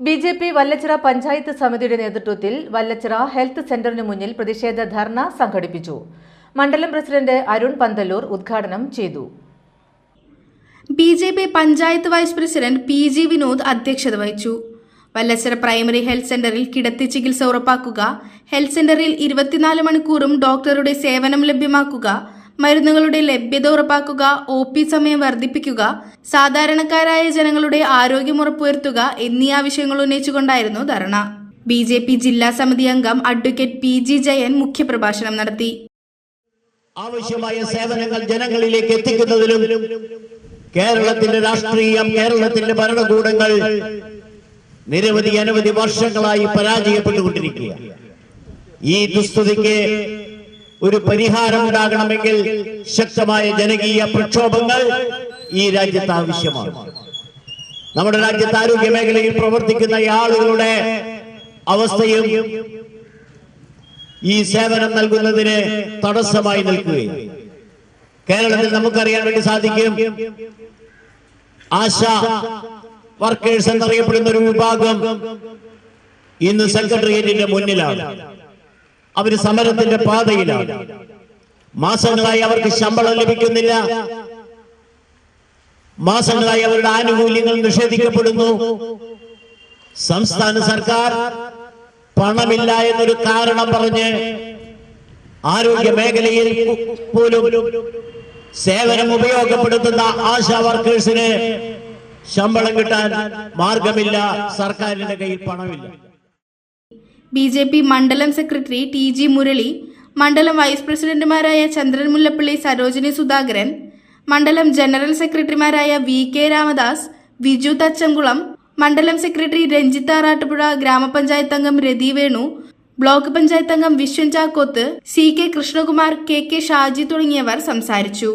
B J P Vallachira panchayat സമിതിയുടെ നേതൃത്വത്തിൽ Vallachira health സെന്ററിന് മുന്നിൽ പ്രതിഷേധ ധർണ സംഘടിപ്പിച്ചു. മണ്ഡലം പ്രസിഡന്റ് അരുൺ പന്തല്ലൂർ ഉദ്ഘാടനം ചെയ്തു. B J P panchayat vice president P G Vinod അധ്യക്ഷത വഹിച്ചു. വല്ലച്ചിറ പ്രൈമറി ഹെൽത്ത് സെന്ററിൽ കിടത്തി ചികിത്സ ഉറപ്പാക്കുക ഹെൽത്ത് സെന്ററിൽ ഇരുപത്തിനാല് മണിക്കൂറും ഡോക്ടറുടെ സേവനം ലഭ്യമാക്കുക മരുന്നുകളുടെ ലഭ്യത ഉറപ്പാക്കുക ഒ പി സമയം വർദ്ധിപ്പിക്കുക സാധാരണക്കാരായ ജനങ്ങളുടെ ആരോഗ്യം ഉറപ്പുവരുത്തുക എന്നീ ആവശ്യങ്ങൾ ഉന്നയിച്ചുകൊണ്ടായിരുന്നു ധർണ. ബി ജെ പി ജില്ലാ സമിതി അംഗം അഡ്വക്കേറ്റ് പി ജി ജയൻ മുഖ്യപ്രഭാഷണം നടത്തി. ആവശ്യമായ സേവനങ്ങൾ ജനങ്ങളിലേക്ക് എത്തിക്കുന്നതിലും കേരളത്തിന്റെ രാഷ്ട്രീയം കേരളത്തിന്റെ ഭരണകൂടങ്ങൾ നിരവധി അനവധി വർഷങ്ങളായി പരാജയപ്പെട്ടുകൊണ്ടിരിക്കുക ഈ ദുസ്ഥിതിക്ക് ഒരു പരിഹാരം ഉണ്ടാകണമെങ്കിൽ ശക്തമായ ജനകീയ പ്രക്ഷോഭങ്ങൾ ഈ രാജ്യത്ത് ആവശ്യമാണ്. നമ്മുടെ രാജ്യത്ത് ആരോഗ്യ മേഖലയിൽ പ്രവർത്തിക്കുന്ന ആളുകളുടെ അവസ്ഥയും ഈ സേവനം നൽകുന്നതിന് തടസ്സമായി നിൽക്കുകയും കേരളത്തിൽ നമുക്കറിയാൻ വേണ്ടി സാധിക്കും ആശ വർക്കേഴ്സ് എന്നറിയപ്പെടുന്ന ഒരു വിഭാഗം ഇന്ന് സെക്രട്ടേറിയറ്റിന്റെ മുന്നിലാണ്. അവർ സമരത്തിന്റെ പാതയിലാണ്. മാസങ്ങളായി അവർക്ക് ശമ്പളം ലഭിക്കുന്നില്ല. മാസങ്ങളായി അവരുടെ ആനുകൂല്യങ്ങൾ നിഷേധിക്കപ്പെടുന്നു. സംസ്ഥാന സർക്കാർ പണമില്ല എന്നൊരു കാരണം പറഞ്ഞ് ആരോഗ്യ മേഖലയിൽ പോലും സേവനം ഉപയോഗപ്പെടുത്തുന്ന ആശാ വർക്കേഴ്സിന് ശമ്പളം കിട്ടാൻ മാർഗമില്ല. സർക്കാരിന്റെ കയ്യിൽ പണമില്ല. ബി ജെ പി മണ്ഡലം സെക്രട്ടറി ടി ജി മുരളി മണ്ഡലം വൈസ് പ്രസിഡന്റുമാരായ ചന്ദ്രൻ മുല്ലപ്പള്ളി സരോജിനി സുധാകരൻ മണ്ഡലം ജനറൽ സെക്രട്ടറിമാരായ വി കെ രാമദാസ് വിജു തച്ചംകുളം മണ്ഡലം സെക്രട്ടറി രഞ്ജിത്ത ആറാട്ടുപുഴ ഗ്രാമപഞ്ചായത്ത് അംഗം രതി വേണു ബ്ലോക്ക് പഞ്ചായത്ത് അംഗം Viswan Chakkoth C K Krishnakumar K K Shaji തുടങ്ങിയവർ സംസാരിച്ചു.